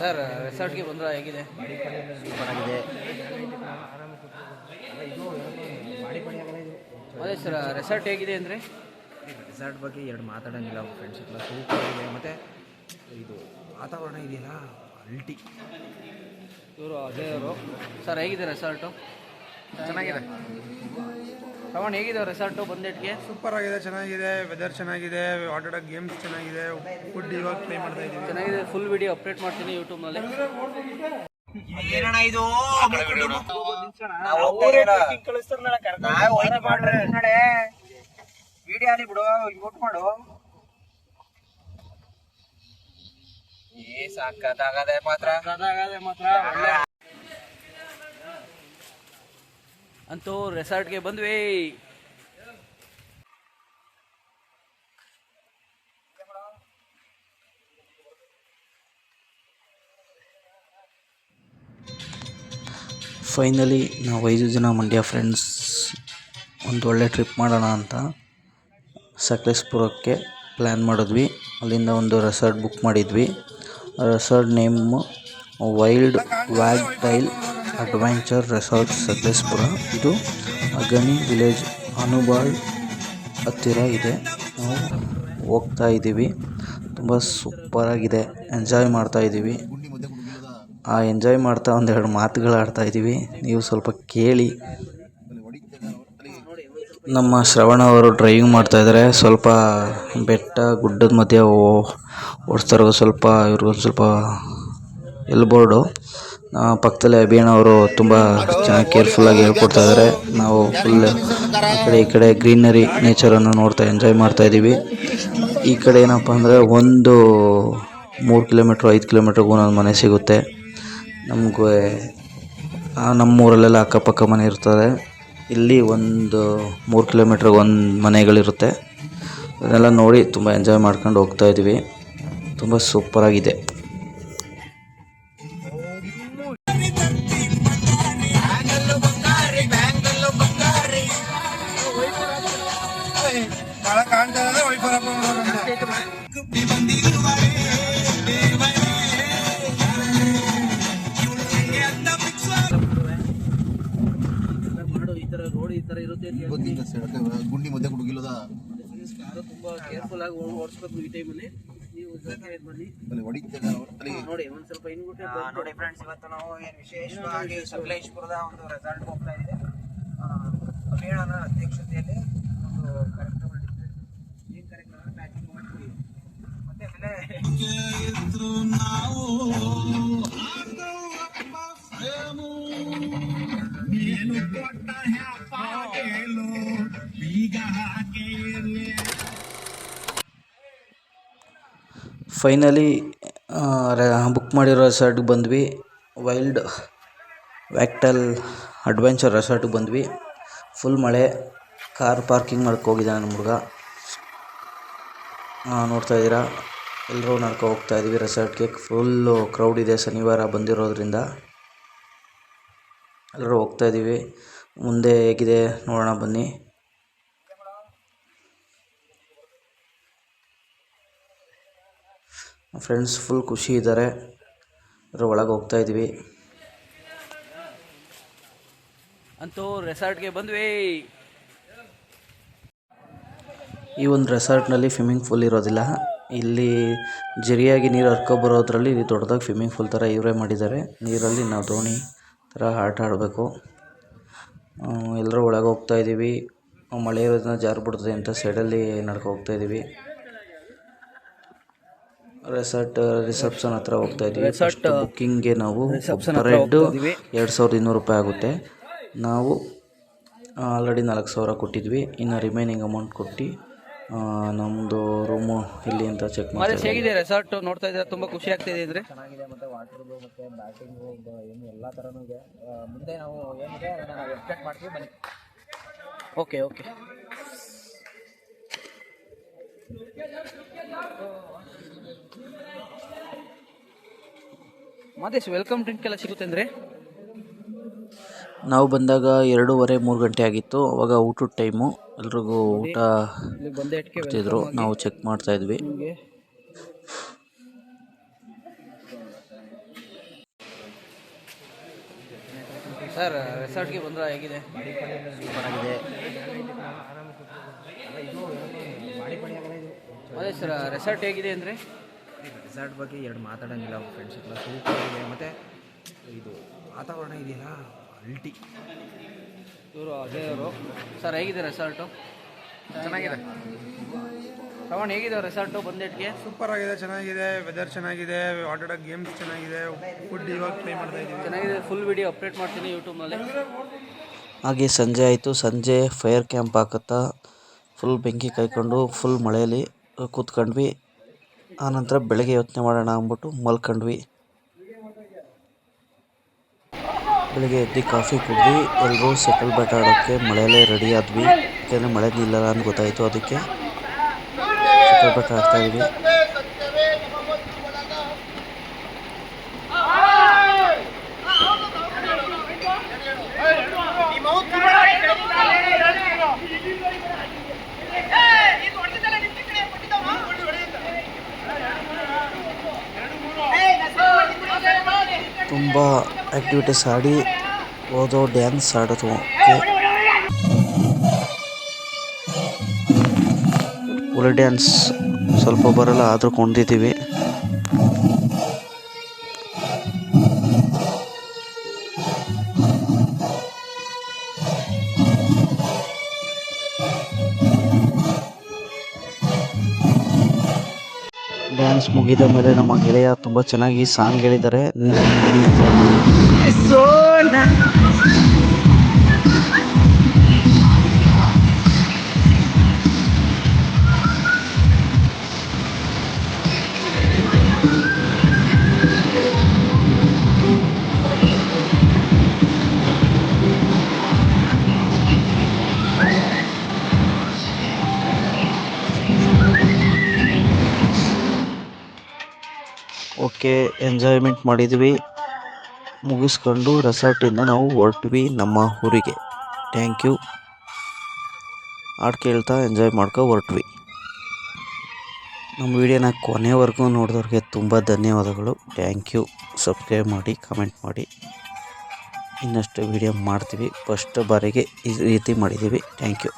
Sir ರೆಸಾರ್ಟ್ಗೆ ಬಂದ್ರೆ ಹೇಗಿದೆ? ಚೆನ್ನಾಗಿದೆ ಅದೇ ಸರ್ ರೆಸಾರ್ಟ್ ಹೇಗಿದೆ ಅಂದರೆ? ರೆಸಾರ್ಟ್ ಬಗ್ಗೆ ಎರಡು ಮಾತಾಡೋಂಗಿಲ್ಲ ಫ್ರೆಂಡ್ಸ್ ಎಲ್ಲ ಸೂಪರ್ ಇದೆ ಮತ್ತು ಇದು ವಾತಾವರಣ ಇದೆಯಲ್ಲ ಅಲ್ಟಿ. ಇವರು ಅದೇ ಅವರು. ಸರ್ ಹೇಗಿದೆ ರೆಸಾರ್ಟು ಚೆನ್ನಾಗಿದೆ. ಶ್ರವಣ್ ಹೇಗಿದೆ ರೆಸಾರ್ಟು ಬಂದೆಟ್ಗೆ ಸೂಪರ್ ಆಗಿದೆ ಚೆನ್ನಾಗಿದೆ ವೆದರ್ ಚೆನ್ನಾಗಿದೆ ಆಟಾಡೋ ಗೇಮ್ಸ್ ಚೆನ್ನಾಗಿದೆ ಫುಡ್ ಇವಾಗ ಟ್ರೈ ಮಾಡ್ತಾ ಇದ್ದೀವಿ ಚೆನ್ನಾಗಿದೆ ಫುಲ್ ವಿಡಿಯೋ ಅಪ್ಡೇಟ್ ಮಾಡ್ತೀನಿ ಯೂಟ್ಯೂಬ್ನಲ್ಲಿ ಏ ಸಾಕತ್ತಾಗದೆ ಮಾತ್ರ. ಅಂತೂ ರೆಸಾರ್ಟ್ಗೆ ಬಂದ್ವಿ. ಫೈನಲಿ ನಾವು ಐದು ಜನ ಮಂಡ್ಯ ಫ್ರೆಂಡ್ಸ್ ಒಂದು ಒಳ್ಳೆ ಟ್ರಿಪ್ ಮಾಡೋಣ ಅಂತ ಸಕಲೇಶ್ಪುರಕ್ಕೆ ಪ್ಲ್ಯಾನ್ ಮಾಡಿದ್ವಿ. ಅಲ್ಲಿಂದ ಒಂದು ರೆಸಾರ್ಟ್ ಬುಕ್ ಮಾಡಿದ್ವಿ. Resort name wild wag tail adventure resort Sakleshpur ಇದು ಅಗನಿ ವಿಲೇಜ್ ಅನುಬಾಳ್ ಹತ್ತಿರ ಇದೆ. ನಾವು ಹೋಗ್ತಾ ಇದ್ದೀವಿ. ತುಂಬ ಸೂಪರಾಗಿದೆ ಎಂಜಾಯ್ ಮಾಡ್ತಾ ಇದ್ದೀವಿ. ಆ ಎಂಜಾಯ್ ಮಾಡ್ತಾ ಒಂದೆರಡು ಮಾತುಗಳು ಆಡ್ತಾ ಇದ್ದೀವಿ. ನೀವು ಸ್ವಲ್ಪ ಕೇಳಿ. ನಮ್ಮ ಶ್ರವಣ ಅವರು ಡ್ರೈವಿಂಗ್ ಮಾಡ್ತಾ ಇದ್ದಾರೆ. ಸ್ವಲ್ಪ ಬೆಟ್ಟ, ಗುಡ್ಡದ ಮಧ್ಯೆ ಓಡಿಸ್ತಾರೋ ಸ್ವಲ್ಪ, ಇವ್ರಿಗೊಂದು ಸ್ವಲ್ಪ ಎಲ್ಬೋರ್ಡು ಪಕ್ಕದಲ್ಲಿ ಅವರು ತುಂಬ ಚೆನ್ನಾಗಿ ಕೇರ್ಫುಲ್ಲಾಗಿ ಹೇಳ್ಕೊಡ್ತಾ ಇದ್ದಾರೆ ನಾವು ಫುಲ್ ಆ ಕಡೆ ಈ ಕಡೆ ಗ್ರೀನರಿ ನೇಚರನ್ನು ನೋಡ್ತಾ ಎಂಜಾಯ್ ಮಾಡ್ತಾ ಇದ್ದೀವಿ. ಈ ಕಡೆ ಏನಪ್ಪ ಅಂದರೆ ಒಂದು ಮೂರು ಕಿಲೋಮೀಟ್ರ್ ಐದು ಕಿಲೋಮೀಟ್ರ್ಗೂ ಒಂದೊಂದು ಮನೆ ಸಿಗುತ್ತೆ. ನಮಗೆ ನಮ್ಮೂರಲ್ಲೆಲ್ಲ ಅಕ್ಕಪಕ್ಕ ಮನೆ ಇರ್ತದೆ. ಇಲ್ಲಿ ಒಂದು ಮೂರು ಕಿಲೋಮೀಟ್ರಿಗೆ ಒಂದು ಮನೆಗಳಿರುತ್ತೆ. ಅದನ್ನೆಲ್ಲ ನೋಡಿ ತುಂಬ ಎಂಜಾಯ್ ಮಾಡ್ಕೊಂಡು ಹೋಗ್ತಾ ಇದ್ದೀವಿ. ತುಂಬ ಸೂಪರಾಗಿದೆ ಕಾಣ್ತಾ ಇರೋದೇ ವೈಫರಪ್ಪ ಮಾಡು ಈ ತರ ರೋಡ್ ಈ ತರ ಇರುತ್ತೆ. ಗುಂಡಿ ಮಧ್ಯೆ ಹುಡುಗಿಲ್ಲದ ಕಾರು ತುಂಬ ಕೇರ್ಫುಲ್ ಆಗಿ ಓಡಿಸ್ಬೇಕು ಈ ಟೈಮಲ್ಲಿ ನೀವು ಬನ್ನಿ ನೋಡಿ ಒಂದ್ ಸ್ವಲ್ಪ ನೋಡಿ ಫ್ರೆಂಡ್ಸ್ ಇವತ್ತು ನಾವು ಏನು ವಿಶೇಷವಾಗಿ ಸಕಲೇಶ್ಪುರದ ಒಂದು ರೆಸಾರ್ಟ್ ಹೋಗ್ತಾ ಇದ್ದೀವಿ ಮೇಳನ ಅಧ್ಯಕ್ಷತೆಯಲ್ಲಿ ಒಂದು ಕಾರ್ಯಕ್ರಮ ನಡೀತದೆ ಏನು ಕಾರ್ಯಕ್ರಮ ಪ್ಯಾಕಿಂಗ್ ಮಾಡ್ತೀವಿ ಮತ್ತೆ ಫೈನಲಿ ಬುಕ್ ಮಾಡಿರೋ ರೆಸಾರ್ಟ್ಗೆ ಬಂದ್ವಿ. ವೈಲ್ಡ್ ವ್ಯಾಕ್ಟಲ್ ಅಡ್ವೆಂಚರ್ ರೆಸಾರ್ಟ್ಗೆ ಬಂದ್ವಿ. ಫುಲ್ ಮಳೆ ಕಾರ್ ಪಾರ್ಕಿಂಗ್ ಮಾಡಕ್ಕೆ ಹೋಗಿದ್ದಾನೆ ನಮ್ಮ ಹುಡುಗ. ನೋಡ್ತಾ ಇದ್ದೀರಾ? ಎಲ್ಲರೂ ನಡ್ಕೊ ಹೋಗ್ತಾ ಇದ್ದೀವಿ ರೆಸಾರ್ಟ್ಗೆ ಫುಲ್ಲು ಕ್ರೌಡ್ ಇದೆ ಶನಿವಾರ ಬಂದಿರೋದ್ರಿಂದ. ಎಲ್ಲರೂ ಹೋಗ್ತಾ ಇದ್ದೀವಿ ಮುಂದೆ ಹೇಗಿದೆ ನೋಡೋಣ ಬನ್ನಿ. ಫ್ರೆಂಡ್ಸ್ ಫುಲ್ ಖುಷಿ ಇದ್ದಾರೆ. ಅದ್ರ ಒಳಗೆ ಹೋಗ್ತಾ ಇದ್ದೀವಿ ಅಂತೂ ರೆಸಾರ್ಟ್ಗೆ ಬಂದ್ವಿ. ಈ ಒಂದು ರೆಸಾರ್ಟ್ನಲ್ಲಿ ಸ್ವಿಮ್ಮಿಂಗ್ ಪೂಲ್ ಇರೋದಿಲ್ಲ. ಇಲ್ಲಿ ಜರಿಯಾಗಿ ನೀರು ಹರ್ಕೊಬರೋದ್ರಲ್ಲಿ ಇದು ದೊಡ್ಡದಾಗಿ ಸ್ವಿಮ್ಮಿಂಗ್ ಪೂಲ್ ಥರ ಇವರೇ ಮಾಡಿದ್ದಾರೆ. ನೀರಲ್ಲಿ ನಾವು ದೋಣಿ ಥರ ಆಟ ಆಡಬೇಕು. ಎಲ್ಲರೂ ಒಳಗೆ ಹೋಗ್ತಾ ಇದ್ದೀವಿ. ಮಳೆ ಇರೋದನ್ನ ಜಾರಿ ಬಿಡ್ತದೆ ಅಂತ ಸೈಡಲ್ಲಿ ನಡ್ಕೊ ಹೋಗ್ತಾ ಇದ್ದೀವಿ. ರೆಸಾರ್ಟ್ ರಿಸೆಪ್ಷನ್ ಹತ್ರ ಹೋಗ್ತಾ ಇದ್ದೀವಿ. ರೆಸಾರ್ಟ್ ಬುಕ್ಕಿಂಗ್ಗೆ ನಾವು ಪರ್ ಹೆಡ್. ಎರಡು ಸಾವಿರದ ಇನ್ನೂರು ರೂಪಾಯಿ ಆಗುತ್ತೆ. ನಾವು ಆಲ್ರೆಡಿ ನಾಲ್ಕು ಸಾವಿರ ಕೊಟ್ಟಿದ್ವಿ. ಇನ್ನು ರಿಮೈನಿಂಗ್ ಅಮೌಂಟ್ ಕೊಟ್ಟು ನಮ್ಮದು ರೂಮು ಇಲ್ಲಿ ಅಂತ ಚೆಕ್ ಮಾಡಿ ಹೇಗಿದೆ ರೆಸಾರ್ಟ್ ನೋಡ್ತಾ ಇದ್ರೆ ತುಂಬಾ ಖುಷಿ ಆಗ್ತಿದೆ ಅಂದ್ರೆ. ಚೆನ್ನಾಗಿದೆ ಮತ್ತು ವಾಟರ್ದು ಮತ್ತೆ ಬ್ಯಾಟಿಂಗು ಏನು ಎಲ್ಲ ಥರನೂ ಇದೆ. ಮುಂದೆ ನಾವು ಏನಿದೆ ಅದನ್ನು ನಾವು ಎಕ್ಸ್ಪೆಕ್ಟ್ ಮಾಡ್ತೀವಿ ಬನ್ನಿ. Okay okay. Madesh welcome drink ಎಲ್ಲ ಸಿಗುತ್ತೆ ಅಂದರೆ? ನಾವು ಬಂದಾಗ ಎರಡೂವರೆ ಮೂರು ಗಂಟೆ ಆಗಿತ್ತು. ಅವಾಗ ಊಟದ ಟೈಮು. ಎಲ್ರಿಗೂ ಊಟ ಕೊಡ್ತಿದ್ರು. ನಾವು ಚೆಕ್ ಮಾಡ್ತಾ ಇದ್ವಿ. ಸರ್ ರೆಸಾರ್ಟ್ಗೆ ಬಂದ್ರೆ ಹೇಗಿದೆ? ಸೂಪರಾಗಿದೆ. ಅದೇ ಸರ್ ರೆಸಾರ್ಟ್ ಹೇಗಿದೆ ಅಂದರೆ? ರೆಸಾರ್ಟ್ ಬಗ್ಗೆ ಎರಡು ಮಾತಾಡೋಂಗಿಲ್ಲ. ಫ್ರೆಂಡ್ಸ್ ಎಲ್ಲ ಸೂಪರ್ ಇದೆ ಮತ್ತು ಇದು ವಾತಾವರಣ ಇದೆಯಲ್ಲ? ಅಲ್ಟಿ. ಇವರು ಅಜಯ್ ಅವರು. ಸರ್ ಹೇಗಿದೆ ರೆಸಾರ್ಟು ಚೆನ್ನಾಗಿದೆ. ತಗೊಂಡು ಹೇಗಿದೆ ರೆಸಾರ್ಟು ಬಂದೇಟ್ಗೆ ಸೂಪರ್ ಆಗಿದೆ ಚೆನ್ನಾಗಿದೆ. ವೆದರ್ ಚೆನ್ನಾಗಿದೆ ಆಟಾಡೋ ಗೇಮ್ಸ್ ಚೆನ್ನಾಗಿದೆ. ಫುಡ್ ಇವಾಗ ಟ್ರೈ ಮಾಡ್ತಾ ಇದ್ದೀವಿ ಚೆನ್ನಾಗಿದೆ. ಫುಲ್ ವಿಡಿಯೋ ಅಪ್ಡೇಟ್ ಮಾಡ್ತೀನಿ ಯೂಟ್ಯೂಬ್ನಲ್ಲಿ ಹಾಗೆ ಸಂಜೆ ಆಯಿತು. ಸಂಜೆ ಫೈರ್ ಕ್ಯಾಂಪ್ ಹಾಕುತ್ತಾ ಫುಲ್ ಬೆಂಕಿ ಕಾಯ್ಕೊಂಡು ಫುಲ್ ಮಳೆಯಲ್ಲಿ ಕೂತ್ಕೊಂಡ್ವಿ. ಆನಂತರ ಬೆಳಗ್ಗೆ ಯೋಚನೆ ಮಾಡೋಣ ಅಂದ್ಬಿಟ್ಟು ಮಲ್ಕೊಂಡ್ವಿ. ಬೆಳಿಗ್ಗೆ ಎದ್ದು ಕಾಫಿ ಕುಡಿದ್ವಿ ಎಲ್ಲರೂ ಸೆಟಲ್ ಬ್ಯಾಟ್ ಆಡೋಕ್ಕೆ ಮಳೆಯಲ್ಲೇ ರೆಡಿ ಆದ್ವಿ. ಯಾಕೆಂದರೆ ಮಳೆ ನಿಲ್ಲಲ್ಲ ಅಂತ ಗೊತ್ತಾಯಿತು ಅದಕ್ಕೆ. ಸೆಟಲ್ ಬ್ಯಾಟ್ ಆಡ್ತಾ ಇದ್ವಿ. ತುಂಬ ಆ್ಯಕ್ಟಿವಿಟೀಸ್ ಆಡಿ ಓದೋ ಡ್ಯಾನ್ಸ್ ಆಡೋದು. ಒಳ್ಳೆ ಡ್ಯಾನ್ಸ್ ಸ್ವಲ್ಪ ಬರಲ್ಲ ಆದರೂ ಕೊಂಡಿದ್ದೀವಿ ಡ್ಯಾನ್ಸ್ ಮುಗಿದ ಮೇಲೆ ನಮ್ಮ ಗೆಳೆಯ ತುಂಬ ಚೆನ್ನಾಗಿ ಸಾಂಗ್ ಹೇಳಿದ್ದಾರೆ. ಓಕೆ ಎಂಜಾಯ್ಮೆಂಟ್ ಮಾಡಿದ್ವಿ. ಮುಗಿಸ್ಕೊಂಡು ರೆಸಾರ್ಟಿಂದ ನಾವು ಹೊರಟ್ವಿ ನಮ್ಮ ಊರಿಗೆ. ಥ್ಯಾಂಕ್ ಯು ಹಾಡು ಕೇಳ್ತಾ ಎಂಜಾಯ್ ಮಾಡ್ಕೊ ಹೊರಟ್ವಿ. ನಮ್ಮ ವಿಡಿಯೋನ ಕೊನೆವರೆಗೂ ನೋಡಿದವ್ರಿಗೆ ತುಂಬ ಧನ್ಯವಾದಗಳು. ಥ್ಯಾಂಕ್ ಯು ಸಬ್ಸ್ಕ್ರೈಬ್ ಮಾಡಿ ಕಮೆಂಟ್ ಮಾಡಿ. ಇನ್ನಷ್ಟು ವಿಡಿಯೋ ಮಾಡ್ತೀವಿ. ಫಸ್ಟ್ ಬಾರಿಗೆ ಈ ರೀತಿ ಮಾಡಿದ್ದೀವಿ. Thank you